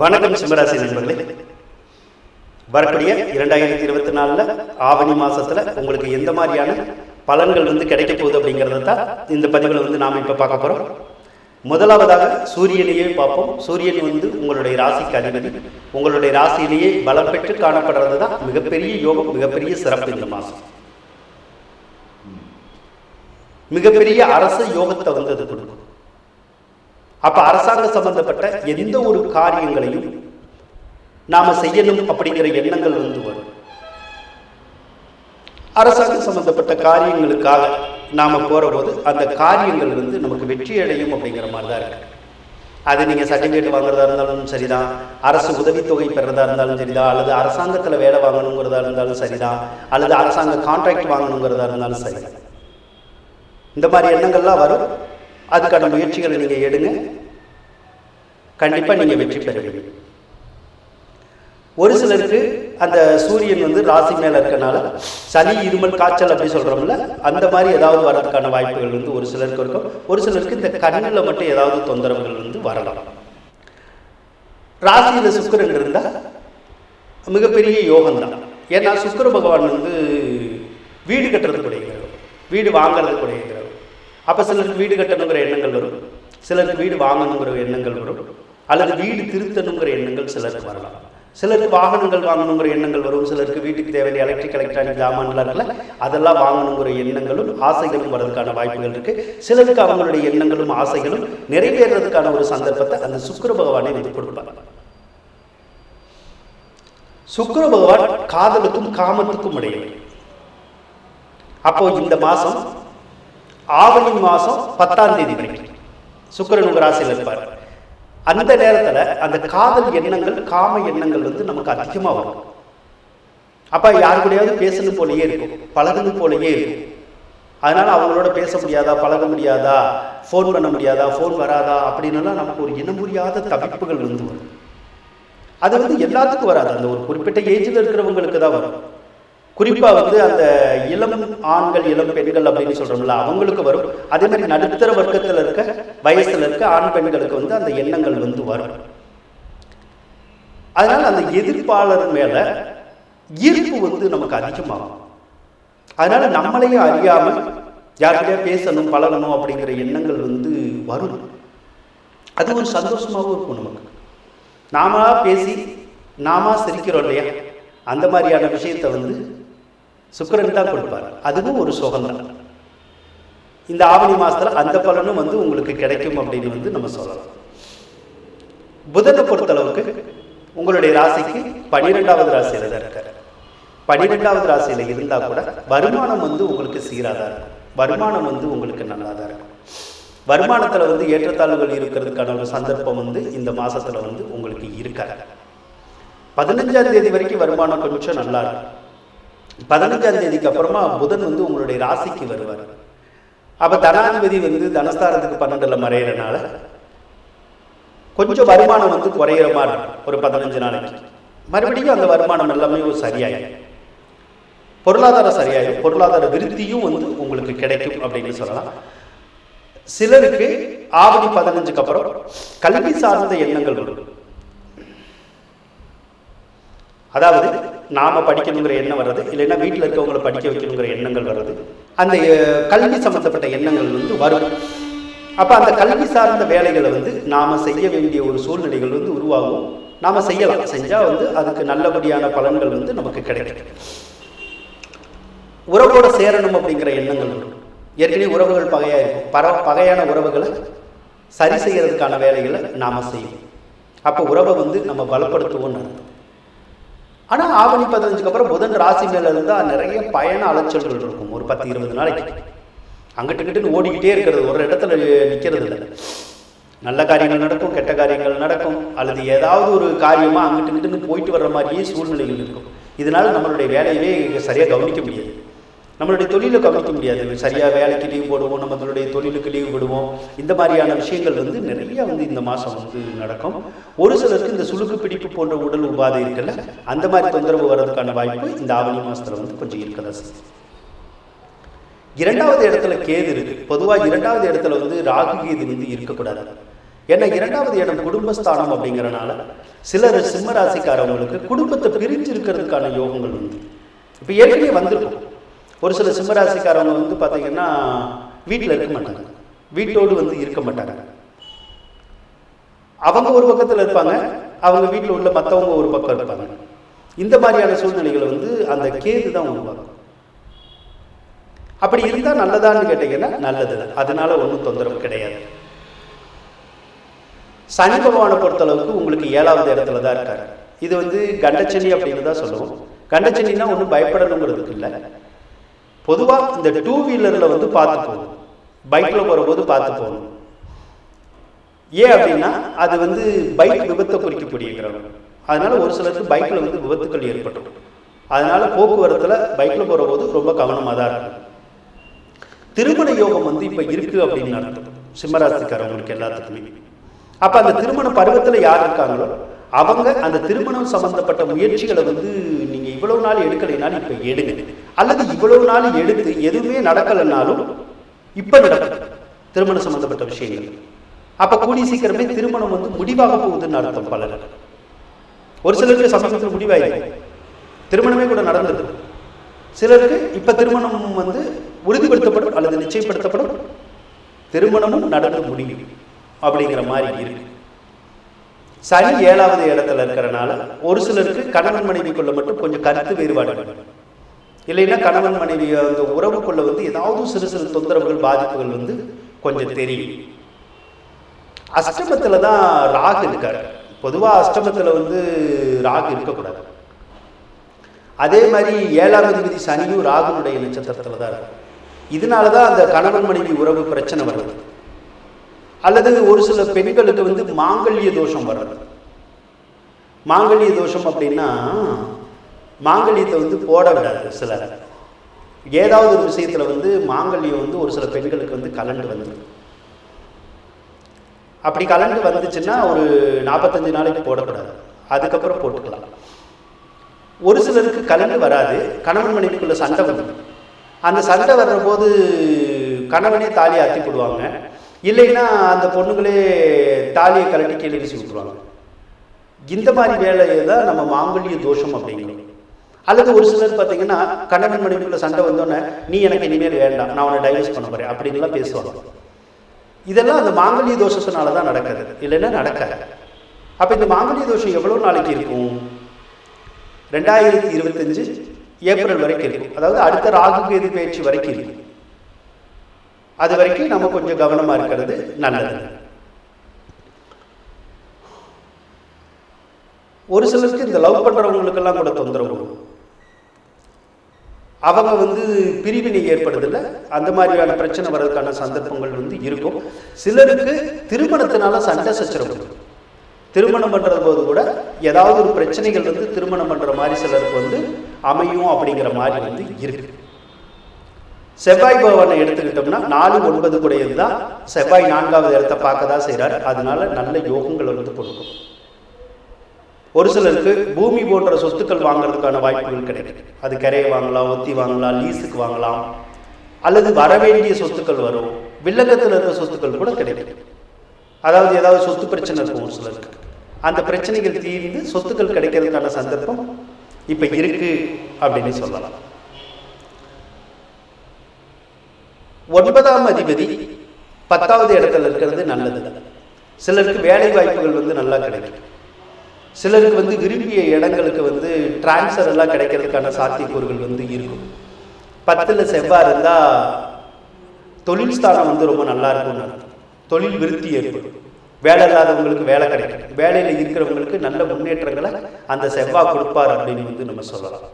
வணக்கம் சிம்மராசி நண்பர்களே. வரக்கூடிய இரண்டாயிரத்தி இருபத்தி நாலில் ஆவணி மாசத்துல உங்களுக்கு எந்த மாதிரியான பலன்கள் வந்து கிடைக்க போகுது அப்படிங்கிறத தான் இந்த பதிவில் வந்து நாம் இப்போ பார்க்க போகிறோம் முதலாவதாக சூரியனையே பார்ப்போம். சூரியன் வந்து உங்களுடைய ராசிக்கு அதிபதி. உங்களுடைய ராசியிலேயே பலம் பெற்று காணப்படுறது தான் மிகப்பெரிய யோகம் மிகப்பெரிய சிறப்பு இந்த மாதம் மிகப்பெரிய அரச யோகத்தை வந்து அது கொடுக்கும். அப்ப அரசாங்க சம்பந்தப்பட்ட எந்த ஒரு காரியங்களையும் நாம செய்யணும் அப்படிங்கிற எண்ணங்கள் வந்து வரும். அரசாங்கம் சம்பந்தப்பட்ட காரியங்களுக்காக நாம போற அந்த காரியங்கள் வந்து நமக்கு வெற்றி அடையும் அப்படிங்கிற மாதிரி தான் இருக்கு. அது நீங்கள் சர்டிஃபிகேட் வாங்குறதா இருந்தாலும் சரிதான். அரசு உதவித்தொகை பெறதா இருந்தாலும் சரிதான். அல்லது அரசாங்கத்தில் வேலை வாங்கணுங்கிறதா இருந்தாலும் சரிதான். அல்லது அரசாங்க கான்ட்ராக்ட் வாங்கணுங்கிறதா இருந்தாலும் சரி இந்த மாதிரி எண்ணங்கள்லாம் வரும். அதுக்கான முயற்சிகளை நீங்க எடுங்க. கண்டிப்பா நீங்க வெற்றி பெறுவீங்க. ஒரு சிலருக்கு அந்த சூரியன் வந்து ராசி மேல இருக்கனால சளி இருமல் காய்ச்சல் அப்படி சொல்றோம்ல அந்த மாதிரி ஏதாவது வர்றதுக்கான வாய்ப்புகள் வந்து ஒரு சிலருக்கு இருக்கும். ஒரு சிலருக்கு இந்த கண்ணில் மட்டும் ஏதாவது தொந்தரவுகள் வந்து வரலாம். ராசியில சுக்கரன் இருந்தா மிகப்பெரிய யோகம் தான். ஏன்னா சுக்கர பகவான் வந்து வீடு கட்டுறது கிடையாது வீடு வாங்குறது கிடையாது அப்போ சிலருக்கு வீடு கட்டணுங்கிற எண்ணங்கள் வரும். சிலருக்கு வீடு வாங்கணுங்கிற எண்ணங்கள் வரும். அல்லது வீடு திருத்தணுங்கிற எண்ணங்கள் சிலருக்கு வரலாம். சிலருக்கு வாகனங்கள் வாங்கணுங்கிற எண்ணங்கள் வரும். சிலருக்கு வீட்டுக்கு தேவையான எலக்ட்ரிக் எலக்ட்ரானிக் ஜாமான்லாம் இருக்குல்ல அதெல்லாம் வாங்கணுங்கிற எண்ணங்களும் ஆசைகளும் வரதுக்கான வாய்ப்புகள் இருக்குது சிலருக்கு அவங்களுடைய எண்ணங்களும் ஆசைகளும் நிறைவேறதுக்கான ஒரு சந்தர்ப்பத்தை அந்த சுக்கர பகவானை வந்து கொடுப்பார். சுக்கர பகவான் காதலுக்கும் காமத்துக்கும் இடையே அப்போ இந்த மாதம் ஆவணி மாதம் பத்தாம் தேதி வரைக்கும் சுக்கரன் உங்கள் ராசியில் இருப்பார். அந்த நேரத்தில் அந்த காதல் எண்ணங்கள் காம எண்ணங்கள் வந்து நமக்கு அதிகமாக வரும். அப்போ யார் கூடயாவது பேசணும் போலயே இருக்கும். பழகணும் போலயே இருக்கும். அதனால் அவங்களோட பேச முடியாதா பழக முடியாதா ஃபோன் பண்ண முடியாதா ஃபோன் வராதா அப்படின்னுலாம் நமக்கு ஒரு இனம் புரியாத தவிப்புகள் வந்து வரும். அது வந்து எல்லாத்துக்கும் வராது. அந்த ஒரு குறிப்பிட்ட ஏஜில் இருக்கிறவங்களுக்கு தான் வரும். குறிப்பாக வந்து அந்த இளம் ஆண்கள் இளம் பெண்கள் அப்படின்னு சொல்றோம்ல அவங்களுக்கு வரும். அதே மாதிரி நடுத்தர வர்க்கத்தில் இருக்க வயசுல இருக்க ஆண் பெண்களுக்கு வந்து அந்த எண்ணங்கள் வந்து வரும். அதனால அந்த எதிர்ப்பாளர் மேல ஈர்ப்பு வந்து நமக்கு அதிகமாகும். அதனால நம்மளையும் அறியாம யார்கிட்டயா பேசணும் பழகணும் அப்படிங்கிற எண்ணங்கள் வந்து வரும். அது ஒரு சந்தோஷமாகவும் இருக்கும் நமக்கு. நாம பேசி நாம சிரிக்கிறோம் இல்லையா? அந்த மாதிரியான விஷயத்தை வந்து சுக்கரன் தான் கொடுப்பார். அதுவும் ஒரு சுகம் தான். இந்த ஆவணி மாசத்துல அந்த பலனும் வந்து உங்களுக்கு கிடைக்கும் அப்படின்னு வந்து நம்ம சொல்லலாம். புதனை பொறுத்தளவுக்கு உங்களுடைய ராசிக்கு பன்னிரெண்டாவது ராசியில தான் இருக்காரு. பன்னிரெண்டாவது ராசியில இருந்தா கூட வருமானம் வந்து உங்களுக்கு சீராக தான் இருக்கும். வருமானம் வந்து உங்களுக்கு நல்லா தான் இருக்கும். வருமானத்துல வந்து ஏற்றத்தாழ்வுகள் இருக்கிறதுக்கான ஒரு சந்தர்ப்பம் வந்து இந்த மாசத்துல வந்து உங்களுக்கு இருக்காது. பதினஞ்சாம் தேதி வரைக்கும் வருமானம் கொஞ்சம் நல்லா இருக்கும். பதினஞ்சாம் தேதிக்கு அப்புறமா புதன் வந்து உங்களுடைய ராசிக்கு வருவார். அப்ப தனாதிபதி வந்து தனஸ்தானத்துக்கு பன்னெண்டுல மறையிறனால கொஞ்சம் வருமானம் வந்து குறையிற மாதிரி ஒரு பதினஞ்சு நாளைக்கு. மறுபடியும் அந்த வருமானம் எல்லாமே சரியாயிடும் பொருளாதாரம் சரியாயிடும் பொருளாதார விருத்தியும் வந்து உங்களுக்கு கிடைக்கும் அப்படின்னு சொல்லலாம். சிலருக்கு ஆவணி பதினஞ்சுக்கு அப்புறம் கல்வி சார்ந்த எண்ணங்கள் வரும். அதாவது நாம் படிக்கணுங்கிற எண்ணம் வர்றது இல்லைன்னா வீட்டில் இருக்கவங்களை படிக்க வைக்கணுங்கிற எண்ணங்கள் வர்றது. அந்த கல்வி சம்மந்தப்பட்ட எண்ணங்கள் வந்து வரும். அப்போ அந்த கல்வி சார்ந்த வேலைகளை வந்து நாம் செய்ய வேண்டிய ஒரு சூழ்நிலைகள் வந்து உருவாகும். நாம் செய்யலாம். செஞ்சால் வந்து அதுக்கு நல்லபடியான பலன்கள் வந்து நமக்கு கிடைக்கும். உறவோட சேரணும் அப்படிங்கிற எண்ணங்கள் வரும். ஏற்கனவே உறவுகள் பகையாக இருக்கும். பர பகையான உறவுகளை சரி செய்கிறதுக்கான வேலைகளை நாம் செய்வோம். அப்போ உறவை வந்து நம்ம பலப்படுத்துவோம்னு அர்த்தம். ஆனால் ஆவணி பதினஞ்சுக்கு அப்புறம் புதன் ராசி மேலே இருந்தால் நிறைய பயண அலைச்சல்கள் இருக்கும். ஒரு பத்து இருபது நாளைக்கு. அங்கிட்டு ஓடிக்கிட்டே இருக்கிறது. ஒரு இடத்துல நிற்கிறது இல்லை. நல்ல காரியங்கள் நடக்கும் கெட்ட காரியங்கள் நடக்கும். அல்லது ஏதாவது ஒரு காரியமாக அங்கிட்டு இங்கிட்டு போயிட்டு வர்ற மாதிரியே சூழ்நிலைகள் இருக்கும். இதனால் நம்மளுடைய வேலையவே சரியாக கவனிக்க முடியாது. நம்மளுடைய தொழிலை கவனிக்க முடியாது. சரியா வேலைக்கு லீவ் போடுவோம் நம்மளுடைய தொழிலுக்கு லீவ் விடுவோம். இந்த மாதிரியான விஷயங்கள் வந்து நிறைய வந்து இந்த மாதம் வந்து நடக்கும். ஒரு சிலருக்கு இந்த சுளுக்கு பிடிப்பு போன்ற உடல் உபாதை இருக்குல்ல அந்த மாதிரி தொந்தரவு வர்றதுக்கான வாய்ப்பு இந்த ஆவணி மாசத்துல வந்து கொஞ்சம் இருக்கதா இரண்டாவது இடத்துல கேது இருக்கு. பொதுவா இரண்டாவது இடத்துல வந்து ராகு கேது வந்து இருக்கக்கூடாது. ஏன்னா இரண்டாவது இடம் குடும்பஸ்தானம் அப்படிங்கிறனால சிலர் சிம்மராசிக்காரவங்களுக்கு குடும்பத்தை பிரிஞ்சு இருக்கிறதுக்கான யோகங்கள் வந்து இப்போ ஏற்கனவே வந்திருக்கும். ஒரு சில சிம்மராசிக்காரவங்க வந்து பார்த்தீங்கன்னா வீட்டில் இருக்க மாட்டாங்க. வீட்டோடு வந்து இருக்க மாட்டாங்க. அவங்க ஒரு பக்கத்தில் இருப்பாங்க அவங்க வீட்டில் உள்ள மற்றவங்க ஒரு பக்கம் இருப்பாங்க. இந்த மாதிரியான சூழ்நிலைகளை வந்து அந்த கேது தான் உருவாக்கும். அப்படி இருந்தால் நல்லதான்னு கேட்டீங்கன்னா நல்லது. தான் அதனால ஒன்றும் தொந்தரவு கிடையாது. சனி பகவானை பொறுத்தளவுக்கு உங்களுக்கு ஏழாவது இடத்துல தான் இருக்காரு. இது வந்து கண்டச்சனி அப்படின்னு தான் சொல்லுவோம். கண்டச்சனின்னா ஒன்றும் பயப்படணுங்கிறதுக்கு இல்லை. பொதுவாக இந்த டூ வீலரில் வந்து பார்த்து போகணும் பைக்கில் போகிறபோது பார்த்து போகணும் ஏன் அப்படின்னா அது வந்து பைக் விபத்தை குறிக்கக்கூடிய கிரகம் அதனால ஒரு சிலருக்கு பைக்கில் வந்து விபத்துக்கள் ஏற்படும். அதனால போக்குவரத்தில் பைக்கில் போகிற போது ரொம்ப கவனமாக தான் இருக்கும் திருமண யோகம் வந்து இப்போ இருக்கு அப்படின்னு நடந்தது சிம்மராசிக்காரவங்களுக்கு எல்லாத்துக்குமே. அப்போ அந்த திருமண பருவத்தில் யார் இருக்காங்களோ அவங்க அந்த திருமணம் சம்பந்தப்பட்ட முயற்சிகளை வந்து இவ்வளவு நாள் எடுக்கலைனாலும் இப்போ எடுங்க. அல்லது இவ்வளவு நாள் எடுத்து எதுவுமே நடக்கலைனாலும் இப்போ நடக்கும். திருமணம் சம்பந்தப்பட்ட விஷயங்கள். அப்போ கூடிய சீக்கிரமே திருமணம் வந்து முடிவாக போகுதுன்னு அர்த்தம் பலர். ஒரு சிலருக்கு சமீபத்தில் முடிவாயிருக்கு திருமணமே கூட நடந்தது. சிலருக்கு இப்ப திருமணம் வந்து உறுதிப்படுத்தப்படும் அல்லது நிச்சயப்படுத்தப்படும். திருமணமும் நடந்து முடியும். அப்படிங்கிற மாதிரி இருக்கு. சனி ஏழாவது இடத்துல இருக்கிறனால ஒரு சிலருக்கு கணவன் மனைவிக்குள்ள மட்டும் கொஞ்சம் கருத்து வேறுபாடு. இல்லைன்னா கணவன் மனைவி அந்த உறவுக்குள்ள வந்து ஏதாவது சிறு சிறு தொந்தரவுகள் பாதிப்புகள் வந்து கொஞ்சம் தெரியும். அஷ்டமத்துல தான் ராகு இருக்காரு. பொதுவா அஷ்டமத்துல வந்து ராகு இருக்கக்கூடாது. அதே மாதிரி ஏழாம் அதிபதி சனியும் ராகுனுடைய நட்சத்திரத்துல தான் இருக்கும் இதனால தான் அந்த கணவன் மனைவி உறவு பிரச்சனை வருது. அல்லது ஒரு சில பெண்களுக்கு வந்து மாங்கல்ய தோஷம் வர்றது மாங்கல்ய தோஷம் அப்படின்னா மாங்கல்யத்தை வந்து போட விடாது சிலர். ஏதாவது ஒரு விஷயத்தில் வந்து மாங்கல்யம் வந்து ஒரு சில பெண்களுக்கு வந்து கலண்டு வந்துடும் அப்படி கலண்டு வந்துச்சுன்னா ஒரு நாற்பத்தஞ்சு நாளைக்கு போடக்கூடாது. அதுக்கப்புறம் போட்டுக்கலாம். ஒரு சிலருக்கு கலண்டு வராது. கணவன் மனைவிக்குள்ள சண்டை வந்து அந்த சண்டை வர்ற போது கணவனே தாலி ஆற்றி போடுவாங்க. இல்லைன்னா அந்த பொண்ணுங்களே தாலியை கலட்டி கீழே வீசி விட்டுருவாங்க. இந்த மாதிரி வேலையை தான் நம்ம மாங்கல்ய தோஷம் அப்படிங்கிறோம். அல்லது ஒரு சிலர் பார்த்தீங்கன்னா கணவன் மனைவிக்குள்ள சண்டை வந்தோடனே நீ எனக்கு இனிமேல் வேண்டாம் நான் உன்னை டைவர்ஸ் பண்ண போறேன் அப்படின்லாம் பேசுவாங்க. இதெல்லாம் அந்த மாங்கல்ய தோஷத்தினால தான் நடக்கிறது இல்லைன்னா நடக்காது. அப்போ இந்த மாங்கல்ய தோஷம் எவ்வளோ நாளைக்கு இருக்கும்? ரெண்டாயிரத்தி இருபத்தஞ்சு ஏப்ரல் வரைக்கும் இருக்கும். அதாவது அடுத்த ராகு கேது பயிற்சி வரைக்கும் இருக்கும். அது வரைக்கும் நம்ம கொஞ்சம் கவனமாக இருக்கிறது நல்லது. ஒரு சிலருக்கு இந்த லவ் பண்ணுறவங்களுக்கெல்லாம் கூட தொந்தரவு. அவங்க வந்து பிரிவினை ஏற்படுதில்ல அந்த மாதிரியான பிரச்சனை வர்றதுக்கான சந்தர்ப்பங்கள் வந்து இருக்கும். சிலருக்கு திருமணத்தினால சண்டை சச்சரவு. வரும். திருமணம் பண்ணுற போது கூட ஏதாவது ஒரு பிரச்சனைகள் வந்து திருமணம் பண்ணுற மாதிரி சிலருக்கு வந்து அமையும் அப்படிங்கிற மாதிரி வந்து இருக்கு. செவ்வாய் பகவானை எடுத்துக்கிட்டோம்னா நாலு ஒன்பது கூடையது தான் செவ்வாய் நான்காவது இடத்த பார்க்க தான் செய்கிறார் அதனால நல்ல யோகங்கள் வந்து கொடுக்கும். ஒரு சிலருக்கு பூமி போன்ற சொத்துக்கள் வாங்குறதுக்கான வாய்ப்புகள் கிடைக்கும். அது கரையை வாங்கலாம் ஒத்தி வாங்கலாம் லீஸுக்கு வாங்கலாம். அல்லது வரவேண்டிய சொத்துக்கள் வரும். வில்லங்கத்தில் இருக்கிற சொத்துக்கள் கூட கிடைக்கும். அதாவது ஏதாவது சொத்து பிரச்சனை இருக்கும் ஒரு சிலருக்கு. அந்த பிரச்சனைகள் தீர்ந்து சொத்துக்கள் கிடைக்கிறதுக்கான சந்தர்ப்பம் இப்போ இருக்கு அப்படின்னு சொல்லலாம். ஒன்பதாம் அதிபதி பத்தாவது இடத்துல இருக்கிறது நல்லது. சிலருக்கு வேலை வாய்ப்புகள் வந்து நல்லா கிடைக்கும். சிலருக்கு வந்து விரும்பிய இடங்களுக்கு வந்து டிரான்ஸ்ஃபர் எல்லாம் கிடைக்கிறதுக்கான சாத்தியக்கூறுகள் வந்து இருக்கும். பத்தில் செவ்வாய் இருந்தால் தொழில் ஸ்தானம் வந்து ரொம்ப நல்லா இருக்கும்னு தொழில் விருத்தி ஏற்படும். வேலை இல்லாதவங்களுக்கு வேலை கிடைக்கும். வேலையில் இருக்கிறவங்களுக்கு நல்ல முன்னேற்றங்களை அந்த செவ்வாய் கொடுப்பார் அப்படின்னு வந்து நம்ம சொல்லலாம்.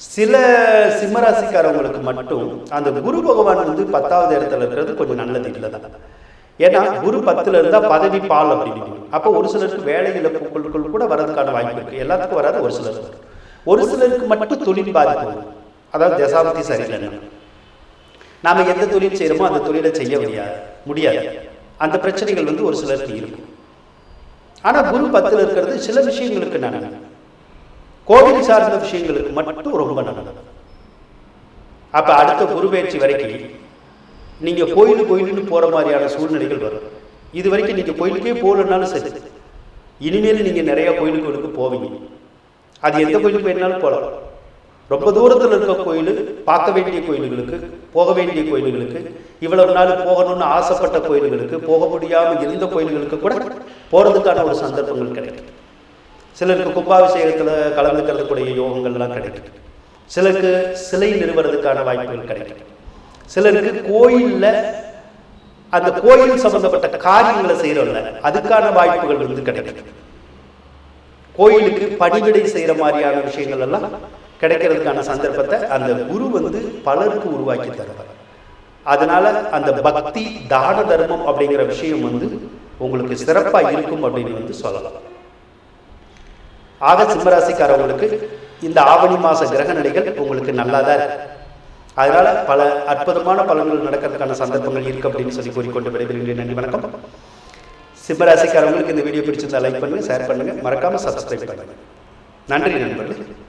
சில சிம்மராசிக்காரவங்களுக்கு மட்டும் அந்த குரு பகவான் வந்து பத்தாவது இடத்துல இருக்கிறது கொஞ்சம் நல்லது இல்லை தான் ஏன்னா குரு பத்துல இருந்தா பதவி பால் அப்படின்னு அப்போ ஒரு சிலருக்கு வேலை இழப்புகளுக்குள் கூட வரதுக்கான வாய்ப்பு இருக்கு. எல்லாத்துக்கும் வராது ஒரு சிலர் ஒரு சிலருக்கு மட்டும் தொழில் பாதிப்பு. அதாவது தசாப்தி சரியில்லைன்னா நாம எந்த தொழில் செய்யறோமோ அந்த தொழிலை செய்ய முடியாது முடியாது. அந்த பிரச்சனைகள் வந்து ஒரு சிலருக்கு இருக்கும். ஆனா குரு பத்துல இருக்கிறது சில விஷயங்களுக்கு நான் கோவில் சார்ந்த விஷயங்களுக்கு மட்டும் ரொம்ப நல்லது அப்ப அடுத்த குரு வரைக்கும் நீங்க கோயில் கோயிலுன்னு போற மாதிரியான சூழ்நிலைகள் வரும். இது வரைக்கும் நீங்கள் கோயிலுக்கே போகலன்னாலும் சரி இனிமேல் நீங்கள் நிறையா கோயிலுக்கு போவீங்க. அது எந்த கோயிலுக்கு வேணாலும் போகலாம் ரொம்ப தூரத்தில் இருக்க கோயில் பார்க்க வேண்டிய கோயில்களுக்கு போக வேண்டிய கோயில்களுக்கு இவ்வளவு நாள் போகணும்னு ஆசைப்பட்ட கோயில்களுக்கு போக முடியாமல் இருந்த கோயில்களுக்கு கூட போகிறதுக்கான ஒரு சந்தர்ப்பங்கள் கிடைக்கும். சிலருக்கு கும்பாபிஷேகத்தில் கலந்துக்கிறதுக்கூடிய யோகங்கள்லாம் கிடைக்கும் சிலருக்கு சிலை நிறுவனத்துக்கான வாய்ப்புகள் கிடைக்கும் சிலருக்கு கோயிலில் அந்த கோயில் சம்பந்தப்பட்ட காரியங்களை செய்கிறோம்ல அதுக்கான வாய்ப்புகள் வந்து கிடைக்கும் கோயிலுக்கு பணிவிடை செய்கிற மாதிரியான விஷயங்கள் எல்லாம் கிடைக்கிறதுக்கான சந்தர்ப்பத்தை அந்த குரு வந்து பலருக்கு உருவாக்கி தருவார். அதனால அந்த பக்தி தான தர்மம் அப்படிங்கிற விஷயம் வந்து உங்களுக்கு சிறப்பாக இருக்கும் அப்படின்னு வந்து சொல்லலாம். ஆக சிம்மராசிக்காரவங்களுக்கு இந்த ஆவணி மாத கிரக நிலைகள் உங்களுக்கு நல்லா தான் இருக்கு. அதனால பல அற்புதமான பலன்கள் நடக்கிறதுக்கான சந்தர்ப்பங்கள் இருக்கு அப்படின்னு சொல்லி கூறிக்கொண்டு விடைபெறுகிறேன். நன்றி வணக்கம். சிம்மராசிக்காரவங்களுக்கு இந்த வீடியோ பிடிச்சிருந்தா லைக் பண்ணுங்க ஷேர் பண்ணுங்க. மறக்காம சப்ஸ்கிரைப் பண்ணுங்க. நன்றி நண்பர்களே.